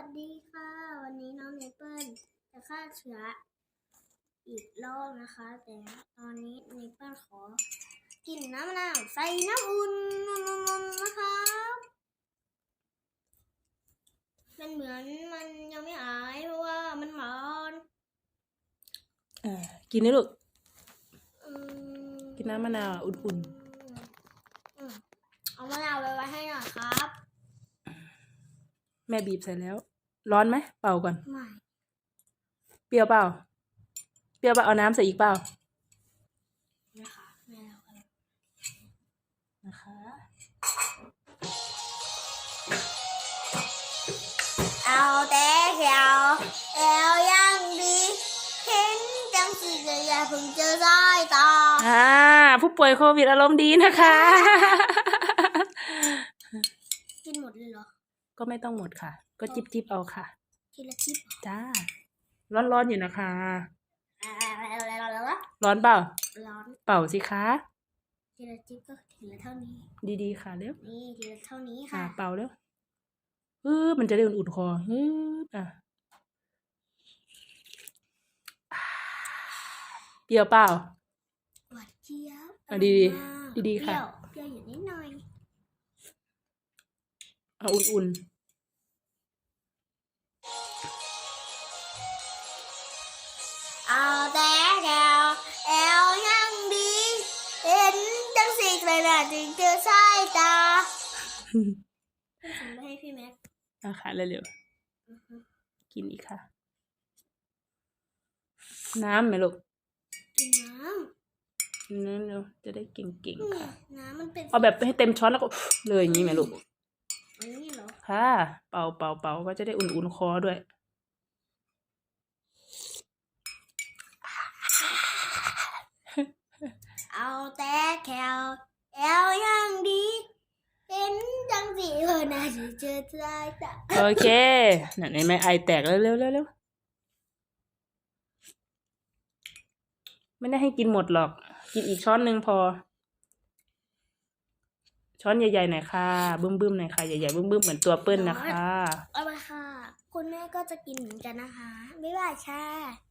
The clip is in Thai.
วัสดีค่ะ วันนี้น้องเนเปิลจะฆ่าเชื้ออีกรอบนะคะ แต่ตอนนี้เนเปิลขอกินน้ำมะนาวใส่น้ำอุ่นนะครับมันเหมือนมันยังไม่หายเพราะว่ามันร้อนอ่ากินนี่ลูกอืมกินน้ำมะนาวอุ่นอืมเอามะนาวไว้ไว้ให้หน่อยครับๆ แม่บีบใส่แล้ว ร้อนไหมเป่าก่อน ไม่เปรี้ยวเปล่า เปรี้ยวเปล่าเอาน้ำใส่อีกเปล่า นะคะแม่เรากำลังนะคะ เอาแต่แขวแอวยังดีเห็นจังสิจะอย่าเพิ่งเจอสายตาอ่า ผู้ป่วยโควิดอารมณ์ดีนะคะ กินหมดเลยเหรอ ก็ไม่ต้องหมดค่ะ ก็จิบจิบๆเอาค่ะ ทีละชิปเหรอจ้าร้อนๆอยู่นะคะ อ่าอะไรๆๆๆร้อนเปล่า ร้อนเป่าสิคะ ทีละชิปก็ทีละเท่านี้ ดีๆค่ะเร็วนี่ทีละเท่านี้อ่าค่ะ เป่าเร็วฮึบมันจะได้อุ่นๆคอฮึบอะอ่าเปรี้ยวเปล่า หวานเจี๊ยบอะดีๆอร่อยมากดีๆค่ะ เปรี้ยวเปรี้ยวอยู่นิดหน่อ ยเอาอุ่นเอาแต่แขวแอวยังดี เห็นจังสิเลยนะถึงเจอสายตาๆพี่ส่งไปให้พี่แม็กเอาค่ะเร็วๆกินอีกค่ะ น้ำไหมลูกกินน้กินน้ำเร็วจะได้เก่งำนี่ๆค่ะ น้ำมันเป็นเอาแบบให้เต็มช้อนแล้วก็เลยอย่างนี้ไหมลูกอันนี้เหรอ ค่ะ เป่าเป่าเป่าก็จะได้อุ่นๆคอด้วย เอาแต่แขวแอวยังดีเห็นจังสิเลยนะถึงเจอสายตาโอเคนั่นเห็นไหมไอแตกแล้วเร็วเร็วเร็วไม่ได้ให้กินหมดหรอก กินอีกช้อนหนึ่งพอ ช้อนใหญ่ๆหน่อยค่ะ บึ้มๆหน่อยค่ะ ใหญ่ๆบึ้มๆเหมือนตัวเปิ้ลนะคะ เอาละค่ะ คุณแม่ก็จะกินเหมือนกันนะคะ บ๊ายบายค่ะ